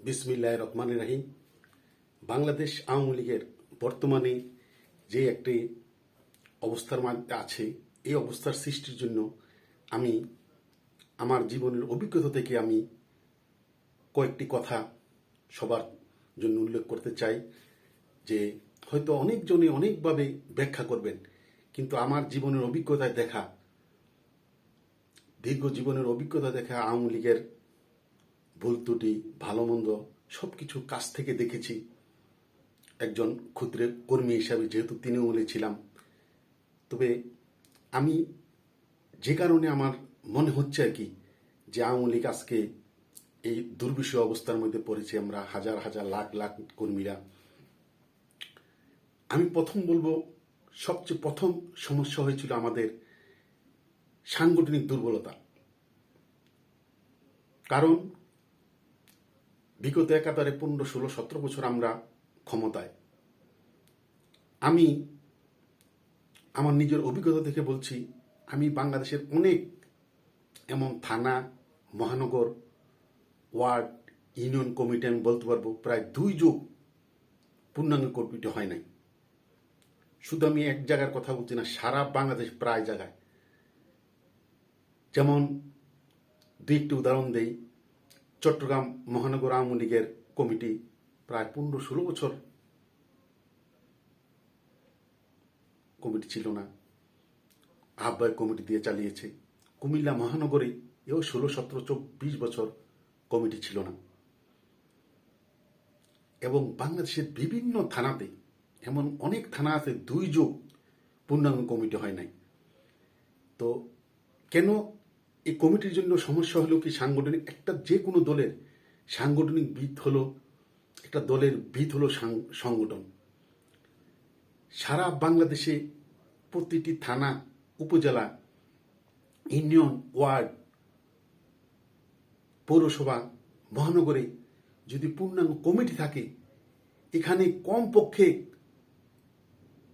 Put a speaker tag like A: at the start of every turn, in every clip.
A: বিসমিল্লাহ রহমান রাহিম। বাংলাদেশ আওয়ামী লীগের বর্তমানে যে একটি অবস্থার মধ্যে আছে, এই অবস্থার সৃষ্টির জন্য আমি আমার জীবনের অভিজ্ঞতা থেকে আমি কয়েকটি কথা সবার জন্য উল্লেখ করতে চাই যে হয়তো অনেকজনে অনেকভাবে ব্যাখ্যা করবেন, কিন্তু আমার জীবনের অভিজ্ঞতায় দেখা, দীর্ঘ জীবনের অভিজ্ঞতা দেখা আওয়ামী লীগের ভুল ত্রুটি, ভালো মন্দ সব কিছু কাছ থেকে দেখেছি। একজন ক্ষুদ্র কর্মী হিসাবে যেহেতু তৃণমূলে ছিলাম। তবে আমি যে কারণে আমার মনে হচ্ছে আর কি যে আওয়ামী লীগ আজকে এই দুর্বিষহ অবস্থার মধ্যে পড়েছি, আমরা হাজার হাজার, লাখ লাখ কর্মীরা। আমি প্রথম বলব, সবচেয়ে প্রথম সমস্যা হয়েছিল আমাদের সাংগঠনিক দুর্বলতা। কারণ বিগত একাধারে পনেরো, ষোলো, সতেরো বছর আমরা ক্ষমতায়। আমি আমার নিজের অভিজ্ঞতা থেকে বলছি, আমি বাংলাদেশের অনেক এমন থানা, মহানগর, ওয়ার্ড, ইউনিয়ন, কমিটি আমি বলতে পারব, প্রায় দুই যুগ পূর্ণাঙ্গ কমিটি হয় নাই। শুধু আমি এক জায়গার কথা বলছি না, সারা বাংলাদেশ প্রায় জায়গায়। যেমন দুই একটি উদাহরণ দেই চট্টগ্রাম মহানগর আওয়ামী লীগের কমিটি প্রায় পনেরো ষোলো বছর কমিটি ছিল না। আহ্বায়ক কমিটি দিয়ে চালিয়েছে। কুমিল্লা মহানগরে এও ষোলো, সতেরো, চব্বিশ বছর কমিটি ছিল না। এবং বাংলাদেশের বিভিন্ন থানাতে এমন অনেক থানা আছে দুই যুগ পূর্ণাঙ্গ কমিটি হয় নাই। তো কেন এই কমিটির জন্য সমস্যা হলো কি, সাংগঠনিক, একটা যে কোনো দলের সাংগঠনিক ভিত হলো, একটা দলের ভিত হলো সংগঠন। সারা বাংলাদেশে প্রতিটি থানা, উপজেলা, ইউনিয়ন, ওয়ার্ড, পৌরসভা, মহানগরে যদি পূর্ণাঙ্গ কমিটি থাকে, এখানে কমপক্ষে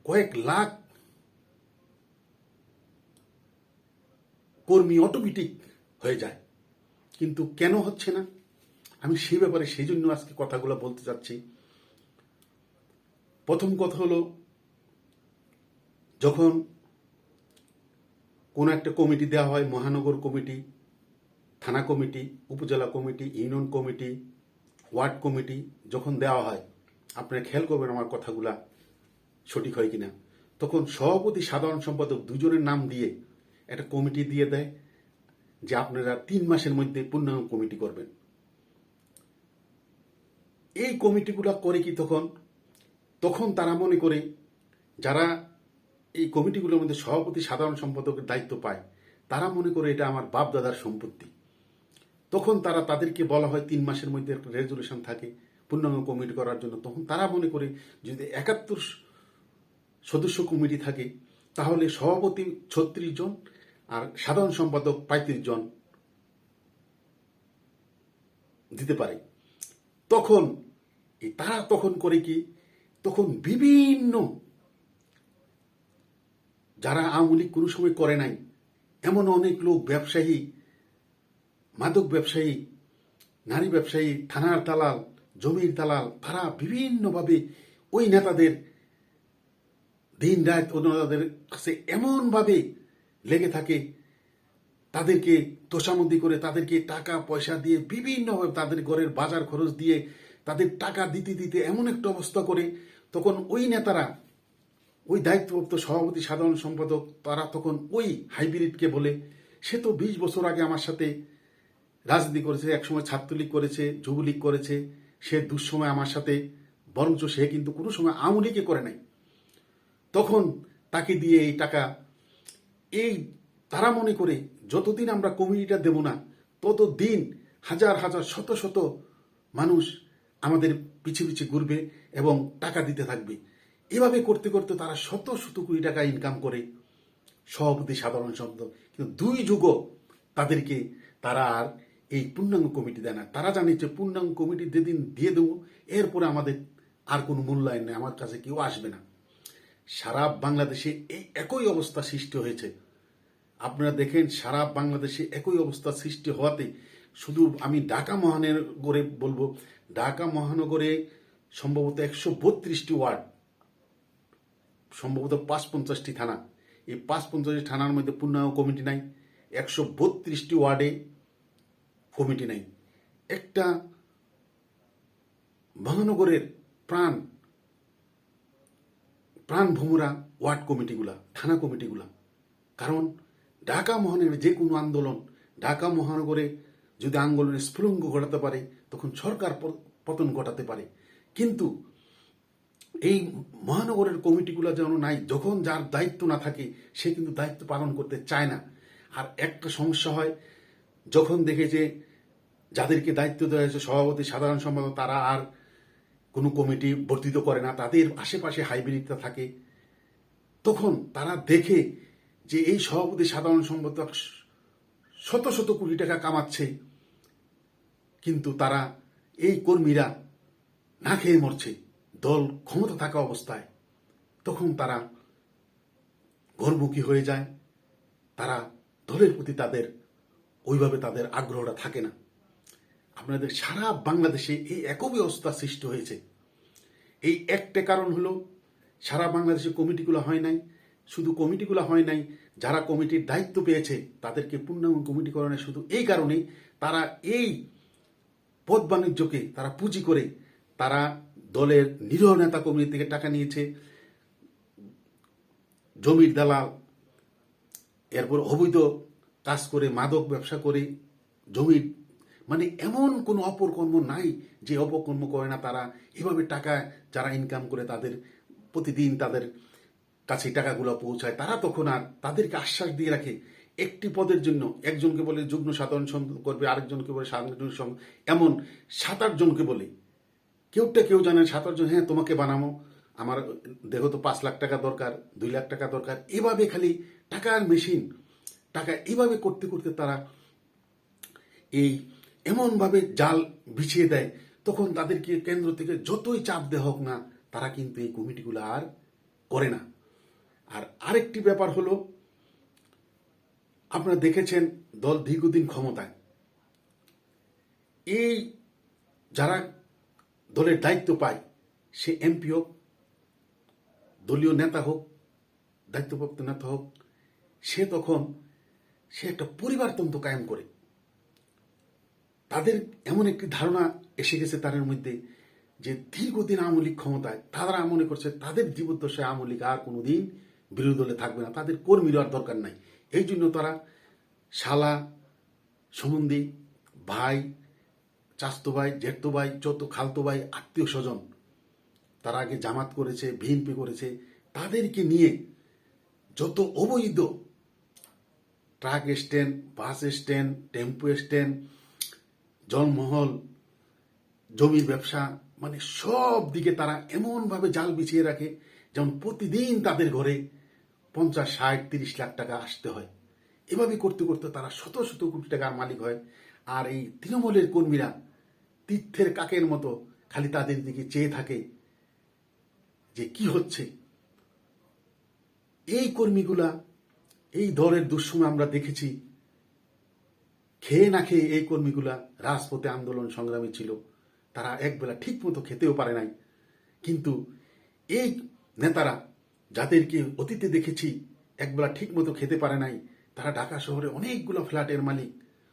A: কয়েক লাখ কর্মী অটোমেটিক হয়ে যায়। কিন্তু কেন হচ্ছে না? আমি সেই ব্যাপারে সেই জন্য আজকে কথাগুলো বলতে চাচ্ছি প্রথম কথা হলো, যখন কোনো একটা কমিটি দেওয়া হয়, মহানগর কমিটি, থানা কমিটি, উপজেলা committee, union committee, ward committee, যখন দেওয়া হয়, আপনারা খেয়াল করবেন আমার কথাগুলা সঠিক হয় কিনা। তখন সভাপতি সাধারণ সম্পাদক দুজনের নাম দিয়ে একটা কমিটি দিয়ে দেয়, যে আপনারা তিন মাসের মধ্যে পূর্ণাঙ্গ কমিটি করবেন। এই কমিটিগুলো করে কি তখন? তখন তারা মনে করে যারা এই কমিটিগুলোর মধ্যে সভাপতি, সাধারণ সম্পাদকের দায়িত্ব পায়, তারা মনে করে এটা আমার বাপ দাদার সম্পত্তি। তখন তারা তাদেরকে বলা হয় তিন মাসের মধ্যে একটা রেজলিউশন থাকে পূর্ণাঙ্গ কমিটি করার জন্য। তখন তারা মনে করে যদি একাত্তর সদস্য কমিটি থাকে, তাহলে সভাপতি ছত্রিশ জন আর সাধারণ সম্পাদক পঁয়ত্রিশ জন দিতে পারে। তখন তারা তখন করে কি? তখন বিভিন্ন যারা আওয়ামী লীগ কোনো সময় করে নাই, এমন অনেক লোক ব্যবসায়ী, মাদক ব্যবসায়ী, নারী ব্যবসায়ী, থানার দালাল, জমির দালাল, তারা বিভিন্নভাবে ওই নেতাদের দিন রাত ওনাদের কাছে এমনভাবে লেগে থাকে, তাদেরকে তোষামন্দি করে, তাদেরকে টাকা, পয়সা দিয়ে বিভিন্নভাবে তাদের ঘরের বাজার খরচ দিয়ে তাদের টাকা দিতে দিতে এমন একটা অবস্থা করে, তখন ওই নেতারা, ওই দায়িত্বপ্রাপ্ত সভাপতি, সাধারণ সম্পাদক, তারা তখন ওই হাইব্রিডকে বলে, সে তো বিশ বছর আগে আমার সাথে রাজনীতি করেছে, একসময় ছাত্রলীগ করেছে, যুবলীগ করেছে, সে দুঃসময় আমার সাথে, বরঞ্চ সে কিন্তু কোনো সময় আওয়ামী লীগে করে নাই। তখন তাকে দিয়ে এই টাকা এই তারা মনে করে যতদিন আমরা কমিটিটা দেব না, ততদিন হাজার হাজার, শত শত মানুষ আমাদের পিছে পিছে ঘুরবে এবং টাকা দিতে থাকবে। এভাবে করতে করতে তারা শত শত কোটি টাকা ইনকাম করে। সভাপতি সাধারণ শব্দ। কিন্তু দুই যুগও তাদেরকে তারা আর এই পূর্ণাঙ্গ কমিটি দেয় না। তারা জানে যে পূর্ণাঙ্গ কমিটি যেদিন দিয়ে দেবো, এরপরে আমাদের আর কোনো মূল্যায়ন নেই। আমার কাছে কেউ আসবে না। সারা বাংলাদেশে এই একই অবস্থা সৃষ্টি হয়েছে। আপনারা দেখেন, সারা বাংলাদেশে একই অবস্থা সৃষ্টি হওয়াতে শুধু আমি ঢাকা মহানগরে বলব, ঢাকা মহানগরে সম্ভবত একশো বত্রিশটি ওয়ার্ড, সম্ভবত পাঁচ পঞ্চাশটি থানা। এই পাঁচ পঞ্চাশটি থানার মধ্যে পূর্ণাঙ্গ কমিটি নাই, একশো বত্রিশটি ওয়ার্ডে কমিটি নাই। একটা মহানগরের প্রাণ প্রাণ ভোমরা ওয়ার্ড কমিটিগুলা, থানা কমিটিগুলা। কারণ ঢাকা মহানগরে যে কোনো আন্দোলন, ঢাকা মহানগরে যদি আন্দোলনের স্ফুলঙ্গ ঘটাতে পারে, তখন সরকার পতন ঘটাতে পারে। কিন্তু এই মহানগরের কমিটিগুলো যেন নাই, যখন যার দায়িত্ব না থাকে, সে কিন্তু দায়িত্ব পালন করতে চায় না। আর একটা সমস্যা হয়, যখন দেখে যে যাদেরকে দায়িত্ব দেওয়া হয়েছে, সভাপতি, সাধারণ সম্পাদক, তারা আর কোনো কমিটি বর্ধিত করে না, তাদের আশেপাশে হাইব্রিডটা থাকে, তখন তারা দেখে যে এই সভাপতি সাধারণ সম্পাদক শত শত কোটি টাকা কামাচ্ছে, কিন্তু তারা এই কর্মীরা না খেয়ে মরছে। দল ক্ষমতা থাকা অবস্থায় তখন তারা ঘরমুখী হয়ে যায়। তারা দলের প্রতি তাদের, ওইভাবে তাদের আগ্রহটা থাকে না। আপনাদের সারা বাংলাদেশে এই একই অবস্থা সৃষ্টি হয়েছে। এই একটা কারণ হলো, সারা বাংলাদেশে কমিটিগুলো হয় নাই শুধু কমিটিগুলো হয় নাই, যারা কমিটির দায়িত্ব পেয়েছে, তাদেরকে পূর্ণাঙ্গ কমিটিকরণে শুধু এই কারণেই তারা এই পদ বাণিজ্যকে তারা পুঁজি করে তারা দলের নিরীহ নেতা কর্মী থেকে টাকা নিয়েছে। জমির দালাল, এরপর অবৈধ কাজ করে, মাদক ব্যবসা করে, জমির মানে এমন কোনো অপকর্ম নাই যে অপকর্ম করে না তারা। এভাবে টাকা যারা ইনকাম করে তাদের প্রতিদিন তাদের কাছে টাকাগুলো পৌঁছায়, তারা তখন আর তাদেরকে আশ্বাস দিয়ে রাখে, একটি পদের জন্য একজনকে বলে যুগ্ম সাধারণ সম্পাদক করবে, আরেকজনকে বলে সাংগঠনিক সম- এমন সাত আট জনকে বলে। কেউটা কেউ জানেন সাত আটজন হ্যাঁ তোমাকে বানাবো, আমার দেহ তো পাঁচ লাখ টাকা দরকার, দুই লাখ টাকা দরকার, এভাবে খালি টাকার মেশিন, টাকা এইভাবে করতে করতে তারা এই এমনভাবে জাল বিছিয়ে দেয়, তখন তাদেরকে কেন্দ্র থেকে যতই চাপ দেওয়া হোক না, তারা কিন্তু এই কমিটিগুলো আর করে না। আর আরেকটি ব্যাপার হলো, আপনারা দেখেছেন দল দীর্ঘদিন ক্ষমতায়। এই যারা দলের দায়িত্ব পায়, সে এমপি হোক, দলীয় নেতা হোক, দায়িত্বপ্রাপ্ত নেতা হোক, সে তখন, সে একটা পরিবারতন্ত্র কায়েম করে। তাদের এমন একটি ধারণা এসে গেছে তাদের মধ্যে যে দীর্ঘদিন আওয়ামী লীগ ক্ষমতায়, তারা মনে করছে তাদের জীবদ্দশায় আওয়ামী লীগ আর কোনোদিন বিরোধী দলে থাকবে না। তাদের কর্মীর আর দরকার নাই। এই জন্য তারা শালা সম্বন্ধী ভাই, চাস্তো ভাই জেঠতো ভাই, যত খালতো ভাই, আত্মীয় স্বজন, তারা আগে জামাত করেছে, বিএনপি করেছে, তাদেরকে নিয়ে যত অবৈধ truck stand, bus stand, tempo stand, জলমহল, জমির ব্যবসা মানে সব দিকে তারা এমনভাবে জাল বিছিয়ে রাখে, যেমন প্রতিদিন তাদের ঘরে পঞ্চাশ, ষাট, তিরিশ লাখ টাকা আসতে হয়। এভাবে করতে করতে তারা শত শত কোটি টাকার মালিক হয়। আর এই তৃণমূলের কর্মীরা তীর্থের কাকের মতো খালি তাদের দিকে চেয়ে থাকে যে কি হচ্ছে। এই কর্মীগুলা এই দলের দুঃসময় আমরা দেখেছি, খেয়ে না খেয়ে এই কর্মীগুলা রাজপথে আন্দোলন সংগ্রামী ছিল। তারা একবেলা ঠিক মতো খেতেও পারে নাই। কিন্তু এই নেতারা যাদেরকে অতীতে দেখেছি, একবেলা ঠিক মতো খেতে পারে নাই, তারা ঢাকা শহরে অনেকগুলো ফ্ল্যাটের মালিক,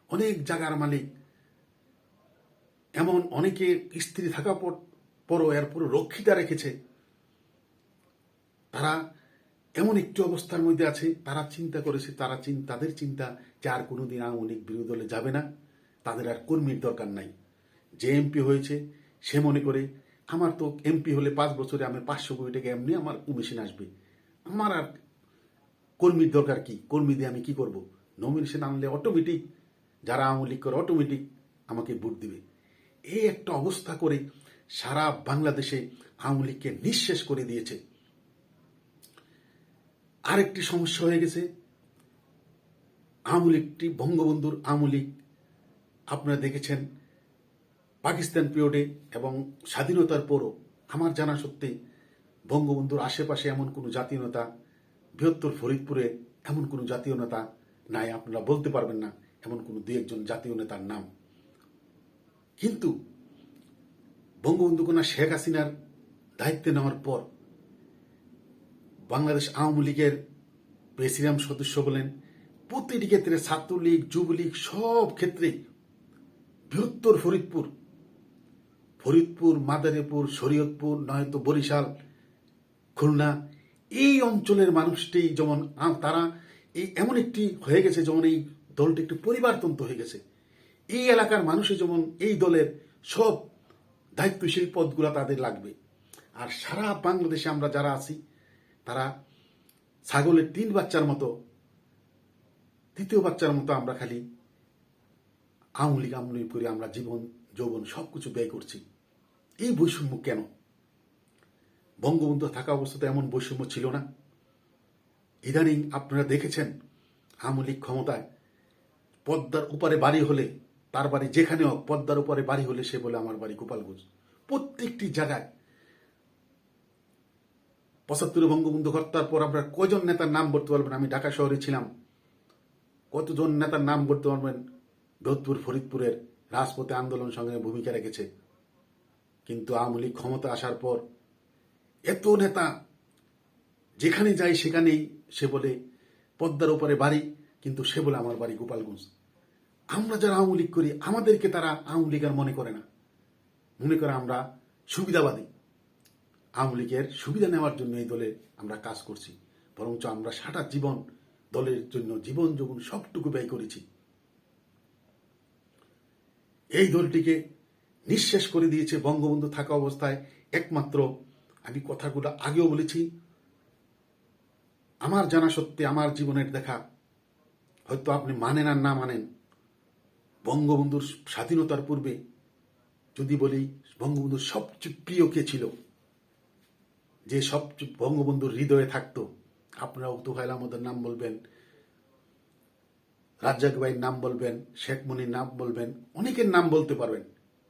A: অনেক জায়গার মালিক। এমন অনেকে স্ত্রী থাকা পর পরও এর পুরো রক্ষিতা রেখেছে। তারা এমন একটি অবস্থার মধ্যে আছে, তারা চিন্তা করেছে, তারা তাদের চিন্তা যে আর কোনোদিন আওয়ামী লীগ দলে যাবে না, তাদের আর কর্মীর দরকার নাই। যে এমপি হয়েছে, সে মনে করে আমার তো এমপি হলে পাঁচ বছরে আমি পাঁচশো কোটি টাকা এমনি আমার কমিশন আসবে। আমার আর কর্মীর দরকার কি? কর্মী দিয়ে আমি কি করব? নমিনেশন আনলে অটোমেটিক যারা আওয়ামী লীগ করে অটোমেটিক আমাকে ভোট দিবে। এই একটা অবস্থা করে সারা বাংলাদেশে আওয়ামী লীগকে নিঃশেষ করে দিয়েছে। আরেকটি সমস্যা হয়ে গেছে। আওয়ামী লীগটি বঙ্গবন্ধুর আওয়ামী লীগ। আপনারা দেখেছেন পাকিস্তান পিরিয়ডে এবং স্বাধীনতার পরও আমার জানা সত্যি বঙ্গবন্ধুর আশেপাশে এমন কোনো জাতীয় নেতা, বৃহত্তর ফরিদপুরে এমন কোনো জাতীয় নেতা নাই, আপনারা বলতে পারবেন না এমন কোনো দু একজন জাতীয় নেতার নাম। কিন্তু বঙ্গবন্ধু কন্যা শেখ হাসিনার দায়িত্বে নেওয়ার পর বাংলাদেশ আওয়ামী লীগের প্রেসিডিয়াম সদস্য বলেন, প্রতিটি ক্ষেত্রে ছাত্রলীগ, যুবলীগ সব ক্ষেত্রেই বৃহত্তর ফরিদপুর ফরিদপুর, মাদারীপুর, শরীয়তপুর, নয়তো বরিশাল, খুলনা, এই অঞ্চলের মানুষটি যেমন তারা এই এমন একটি হয়ে গেছে, যেমন এই দলটি একটি পরিবারতন্ত্র হয়ে গেছে। এই এলাকার মানুষই যেমন এই দলের সব দায়িত্বশীল পদগুলো তাদের লাগবে। আর সারা বাংলাদেশে আমরা যারা আছি, তারা ছাগলের তিন বাচ্চার মতো, তৃতীয় বাচ্চার মতো আমরা খালি আওয়ামী লীগ আওয়ামী করে আমরা জীবন, যৌবন সব কিছু ব্যয় করছি। এই বৈষম্য কেন? বঙ্গবন্ধু থাকা অবস্থাতে এমন বৈষম্য ছিল না। ইদানিং আপনারা দেখেছেন আওয়ামী লীগ ক্ষমতায় পদ্মার উপরে বাড়ি হলে তার বাড়ি যেখানে হোক, পদ্মার উপরে বাড়ি হলে সে বলে, আমার বাড়ি গোপালগঞ্জ। প্রত্যেকটি জায়গায় পঁচাত্তরে বঙ্গবন্ধু হত্যার পর আমরা কজন নেতার নাম বলতে পারবেন? আমি ঢাকা শহরে ছিলাম। কতজন নেতার নাম বলতে পারবেন? যোধপুর ফরিদপুরের রাজপথে আন্দোলন সঙ্গে ভূমিকা রেখেছে। কিন্তু আওয়ামী লীগ ক্ষমতা আসার পর এত নেতা যেখানে যায় সেখানেই সে বলে, পদ্মার উপরে বাড়ি, কিন্তু সে বলে আমার বাড়ি গোপালগঞ্জ। আমরা যারা আওয়ামী লীগ করি, আমাদেরকে তারা আওয়ামী লীগ আর মনে করে না। মনে করে আমরা সুবিধাবাদী। আওয়ামী লীগের সুবিধা নেওয়ার জন্য এই দলে আমরা কাজ করছি। বরঞ্চ আমরা সারা জীবন দলের জন্য জীবন যৌবন সবটুকু ব্যয় করেছি। এই দলটিকে নিঃশেষ করে দিয়েছে বঙ্গবন্ধু থাকা অবস্থায়। একমাত্র আমি কথাগুলো আগেও বলেছি। আমার জানা সত্ত্বে আমার জীবনের দেখা হয়তো আপনি মানেন আর না মানেন। বঙ্গবন্ধুর স্বাধীনতার পূর্বে যদি বলি, বঙ্গবন্ধুর সবচেয়ে প্রিয় কে ছিল? যে সবচেয়ে বঙ্গবন্ধুর হৃদয়ে থাকতো আপনারা উতুহাইল আহমদের নাম বলবেন, রাজ্জাক ভাইয়ের নাম বলবেন, শেখ মুনির নাম বলবেন, অনেকের নাম বলতে পারবেন।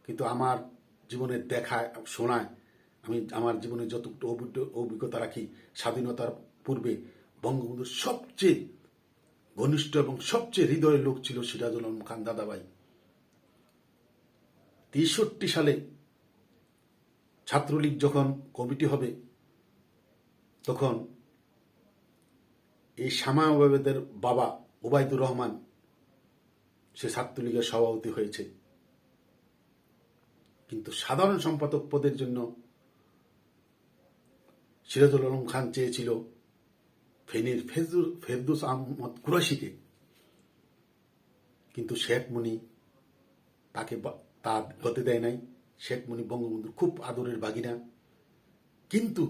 A: কিন্তু আমার জীবনের দেখা, শোনায়, আমি আমার জীবনে যতটুকু অভিজ্ঞ- অভিজ্ঞতা রাখি, স্বাধীনতার পূর্বে বঙ্গবন্ধুর সবচেয়ে ঘনিষ্ঠ এবং সবচেয়ে হৃদয়ের লোক ছিল সিরাজুল আলম খান দাদাভাই। তেষট্টি সালে ছাত্রলীগ যখন কমিটি হবে, তখন এই শ্যামাবাবেদের বাবা ওবায়দুর রহমান সে ছাত্রলীগের সভাপতি হয়েছে। কিন্তু সাধারণ সম্পাদক পদের জন্য সিরাজুল আলম খান চেয়েছিল ফেনীর ফেজুর ফেরদুস আহমদ কুরাশিকে কিন্তু শেখ মুনি তাকে তা হতে দেয় নাই। শেখ মুনি বঙ্গবন্ধুর খুব আদরের বাগিনা। কিন্তু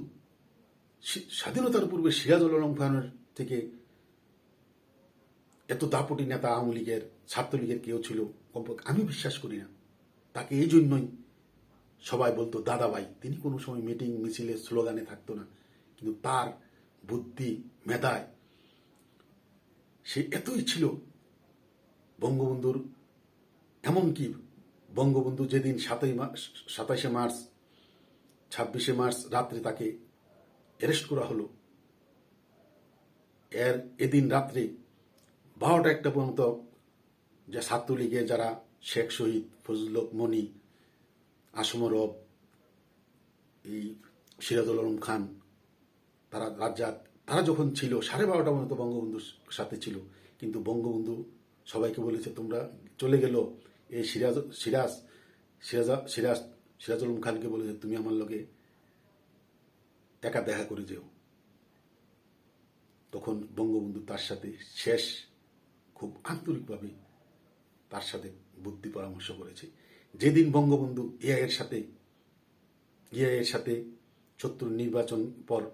A: স্বাধীনতার পূর্বে সিরাজুল আলম খানের থেকে এত দাপটি নেতা আওয়ামী লীগের, ছাত্রলীগের কেউ ছিল, কমপক্ষে আমি বিশ্বাস করি না। তাকে এই জন্যই সবাই বলতো দাদাভাই তিনি কোনো সময় মিটিং মিছিলে, স্লোগানে থাকতো না। কিন্তু তার বুদ্ধি, মেধায় সে এতই ছিল। বঙ্গবন্ধুর, এমনকি বঙ্গবন্ধু যেদিন সাতই সাতাশে মার্চ, ছাব্বিশে মার্চ রাত্রে তাকে অ্যারেস্ট করা হলো, এর এদিন রাত্রে বারোটা একটা পর্যন্ত যে ছাত্রলীগে যারা শেখ, শহীদ, ফজলুল মনি আসমরব এই সিরাজুল আলম খান, তারা রাজ্জাক, তারা যখন ছিল, সাড়ে বারোটা পর্যন্ত বঙ্গবন্ধুর সাথে ছিল, কিন্তু বঙ্গবন্ধু সবাইকে বলেছে, তোমরা চলে গেল। এই সিরাজ সিরাজ, সিরাজা, সিরাজ, সিরাজুল খানকে বলেছে, তুমি আমার লোকে একা দেখা করে যেও। তখন বঙ্গবন্ধু তার সাথে শেষ, খুব আন্তরিকভাবে তার সাথে বুদ্ধি পরামর্শ করেছে। যেদিন বঙ্গবন্ধু এআইয়ের সাথে এআইয়ের সাথে শত্রু নির্বাচন পর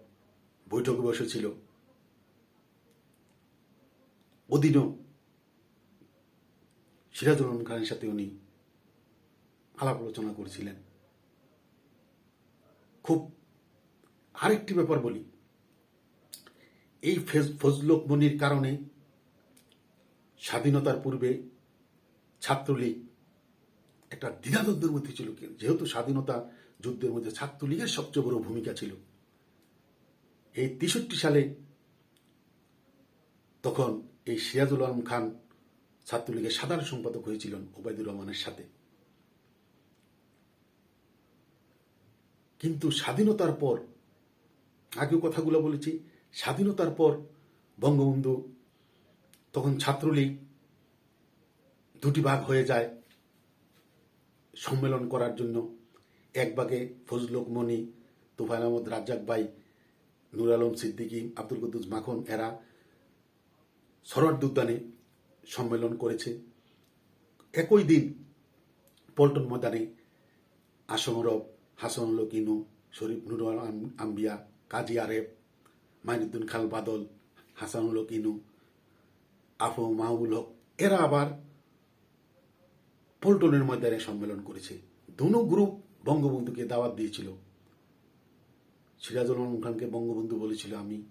A: বৈঠকে বসেছিল, ওদিনও সিরাজুল খানের সাথে উনি আলাপ আলোচনা করেছিলেন। খুব আরেকটি ব্যাপার বলি, এই ফেজ- ফজলক মনির কারণে স্বাধীনতার পূর্বে ছাত্রলীগ একটা দ্বিধাদ্বন্দ্বের মধ্যে ছিল যেহেতু স্বাধীনতা যুদ্ধের মধ্যে ছাত্রলীগের সবচেয়ে বড় ভূমিকা ছিল। এই তেষট্টি সালে তখন এই সিরাজুল আলম খান ছাত্রলীগের সাধারণ সম্পাদক হয়েছিলেন ওবায়দুর রহমানের সাথে। কিন্তু স্বাধীনতার পর, আগেও কথাগুলো বলেছি, স্বাধীনতার পর বঙ্গবন্ধু, তখন ছাত্রলীগ দুটি ভাগ হয়ে যায়। সম্মেলন করার জন্য এক ভাগে ফজলুক মনি, তুফাইল আহমদ, রাজ্জাক ভাই, নুর আলম সিদ্দিকী, আব্দুল কুদ্দুস মাখন এরা সরোয়ার্দ উদ্যানে সম্মেলন করেছে। একই দিন পল্টন ময়দানে আসমরব হাসানুল ইনু, শরীফ নুর আম্বিয়া, কাজী আরেফ, মাইনুদ্দিন খাল বাদল, হাসানুল ইনু আফু মাহবুল হক, এরা আবার পল্টনের ময়দানে সম্মেলন করেছে। দুনো গ্রুপ বঙ্গবন্ধুকে দাওয়াত দিয়েছিল। সিরাজুল খানকে বঙ্গবন্ধু বলেছিল, আমি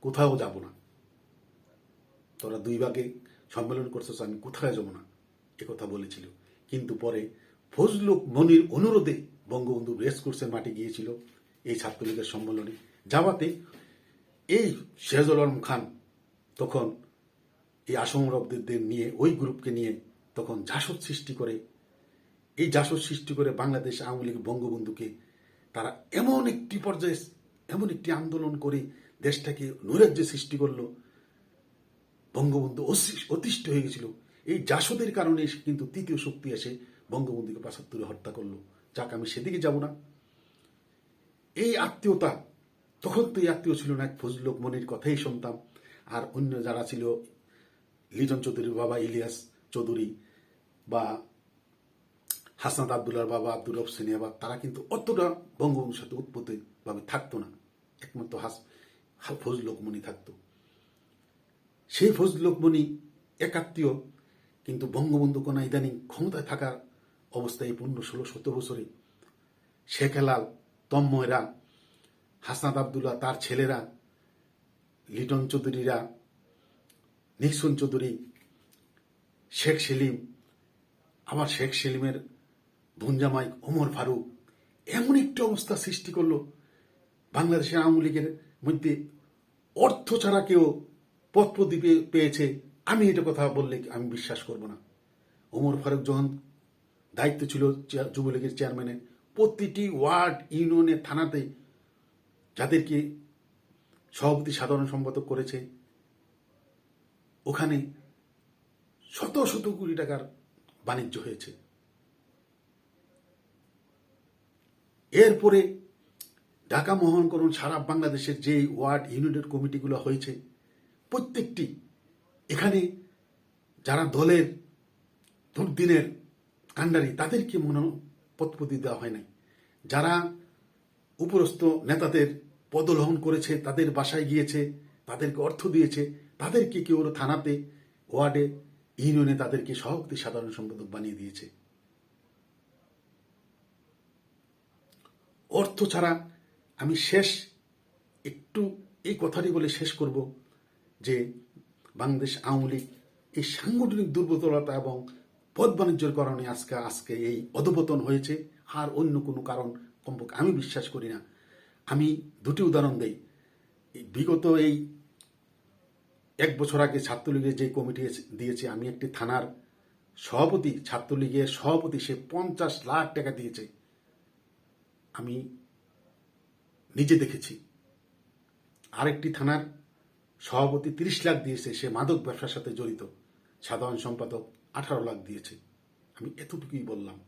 A: কোথাও যাব না। তোরা দুই ভাগে সম্মেলন করছিস, আমি কোথায় যাব না? কথা বলেছিল। কিন্তু পরে ফজলুক মনির অনুরোধে বঙ্গবন্ধু রেস কোর্সের মাঠে গিয়েছিল এই ছাত্রলীগের সম্মেলনে। যাওয়াতে এই সিরাজুল আলম খান তখন এই আসমরবদের নিয়ে, ওই গ্রুপকে নিয়ে তখন জাসদ সৃষ্টি করে। এই জাসদ সৃষ্টি করে বাংলাদেশ আওয়ামী লীগ বঙ্গবন্ধুকে তারা এমন একটি পর্যায়ে, এমন একটি আন্দোলন করে দেশটাকে নৈরাজ্য সৃষ্টি করল। বঙ্গবন্ধু অতিষ্ঠ হয়ে গেছিল। এই জাসদের কারণে কিন্তু তৃতীয় শক্তি এসে বঙ্গবন্ধুকে পঁচাত্তরে হত্যা করল। যাক, আমি সেদিকে যাব না। এই আত্মীয়তা, তখন তো এই আত্মীয় ছিল না, এক ফজলুক মনির কথাই শুনতাম। আর অন্য যারা ছিল লিজন চৌধুরীর বাবা ইলিয়াস চৌধুরী হাসনাত আবদুল্লার বাবা আব্দুর রব সিনিয়াবা তারা কিন্তু অতটা বঙ্গবন্ধুর সাথে উৎপত্তিভাবে থাকতো না। একমাত্র হাস ফজলুক মনি থাকতো। সেই ফজলুক মনি একাত্মীয়, কিন্তু বঙ্গবন্ধু কোনা ইদানিং ক্ষমতায় থাকার অবস্থায় পনেরো, ষোলো, সতেরো বছরে শেখ হেলাল তন্ময়রা হাসনাত আবদুল্লাহ, তার ছেলেরা, লিটন চৌধুরীরা নিক্সন চৌধুরী, শেখ সেলিম আবার শেখ সেলিমের ভুঞ্জামাই ওমর ফারুক এমন একটি অবস্থা সৃষ্টি করল। বাংলাদেশের আওয়ামী লীগের মধ্যে অর্থ ছাড়া কেউ পথ প্রদীপে পেয়েছে। আমি এটা কথা বললে আমি বিশ্বাস করব না। ওমর ফারুক যখন দায়িত্ব ছিল যুবলীগের চেয়ারম্যানের প্রতিটি ওয়ার্ড, ইউনিয়নে, থানাতে যাদেরকে সভাপতি, সাধারণ সম্পাদক করেছে, ওখানে শত শত কোটি টাকার বাণিজ্য হয়েছে। এরপরে ঢাকা মহানগরণ সারা বাংলাদেশের যে ওয়ার্ড ইউনিটের কমিটিগুলো হয়েছে, প্রত্যেকটি এখানে যারা দলের দুর্দিনের কাণ্ডারি, তাদেরকে মনো পদপতি দেওয়া হয় নাই। যারা উপরস্থ নেতাদের পদলহন করেছে, তাদের বাসায় গিয়েছে, তাদেরকে অর্থ দিয়েছে, তাদেরকে কেউ থানাতে, ওয়ার্ডে ইউনিয়নে তাদেরকে শক্তি সাধারণ সম্পাদক বানিয়ে দিয়েছে। অর্থ ছাড়া আমি শেষ, একটু এই কথাটি বলে শেষ করব যে বাংলাদেশ আওয়ামী লীগ এই সাংগঠনিক দুর্বলতা এবং পদ বাণিজ্যের কারণে আজকে আজকে এই অধপতন হয়েছে। আর অন্য কোনো কারণ কমপক্ষে আমি বিশ্বাস করি না। আমি দুটি উদাহরণ দেই। বিগত এই এক বছর আগে ছাত্রলীগের যে কমিটি দিয়েছে, আমি একটি থানার সভাপতি, ছাত্রলীগের সভাপতি, সে পঞ্চাশ লাখ টাকা দিয়েছে। আমি নিজে দেখেছি। আরেকটি থানার সভাপতি তিরিশ লাখ দিয়েছে, সে মাদক ব্যবসার সাথে জড়িত। সাধারণ সম্পাদক আঠারো লাখ দিয়েছে। আমি এতটুকুই বললাম।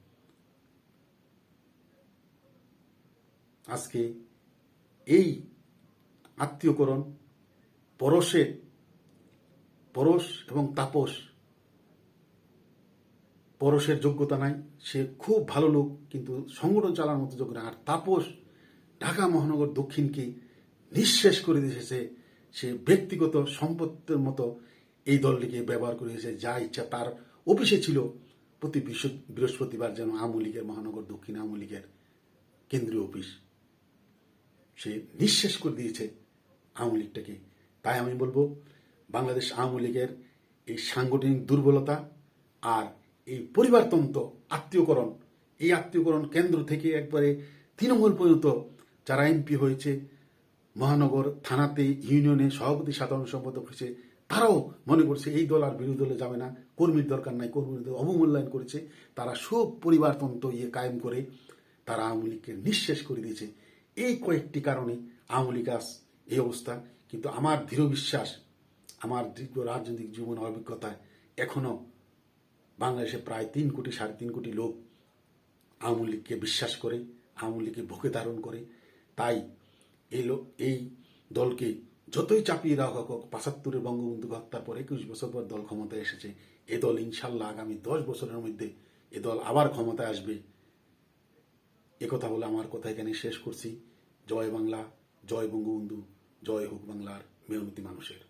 A: আজকে এই আত্মীয়করণ, পরশে পরশ এবং তাপস। পরশের যোগ্যতা নাই, সে খুব ভালো লোক, কিন্তু সংগঠন চালানোর মতো যোগ্য আর তাপস ঢাকা মহানগর দক্ষিণকে নিঃশেষ করে দিয়েছে, সে ব্যক্তিগত সম্পত্তির মতো এই দলটিকে ব্যবহার করে এসে যা ইচ্ছা। তার অফিসে ছিল প্রতি বৃহস্প- বৃহস্পতিবার যেন আওয়ামী লীগের মহানগর দক্ষিণ আওয়ামী লীগের কেন্দ্রীয় অফিস। সে নিঃশেষ করে দিয়েছে আওয়ামী লীগটাকে। তাই আমি বলব বাংলাদেশ আওয়ামী লীগের এই সাংগঠনিক দুর্বলতা আর এই পরিবারতন্ত্র আত্মীয়করণ, এই আত্মীয়করণ কেন্দ্র থেকে একবারে তৃণমূল পর্যন্ত যারা এমপি হয়েছে, মহানগর থানাতে, ইউনিয়নে সভাপতি, সাধারণ সম্পাদক হয়েছে, তারাও মনে করছে এই দল আর বিরোধী দলে যাবে না, কর্মীর দরকার নাই, কর্মীদের অবমূল্যায়ন করেছে, তারা সব পরিবারতন্ত্র ইয়ে কায়েম করে তারা আওয়ামী লীগকে নিঃশেষ করে দিয়েছে। এই কয়েকটি কারণে আওয়ামী লীগ এই অবস্থা, কিন্তু আমার দৃঢ় বিশ্বাস আমার দীর্ঘ রাজনৈতিক জীবন অভিজ্ঞতায় এখনও বাংলাদেশে প্রায় তিন কোটি, সাড়ে তিন কোটি লোক আওয়ামী লীগকে বিশ্বাস করে, আওয়ামী লীগকে বুকে ধারণ করে। তাই এই লোক এই দলকে যতই চাপিয়ে রাখা হোক পাঁচাত্তরের বঙ্গবন্ধু হত্যার পর একুশ বছর পর দল ক্ষমতায় এসেছে। এ দল ইনশাল্লাহ আগামী দশ বছরের মধ্যে এ দল আবার ক্ষমতায় আসবে। একথা বলে আমার কথা এখানে শেষ করছি। জয় বাংলা, জয় বঙ্গবন্ধু, জয় হোক বাংলার মেহনতি মানুষের।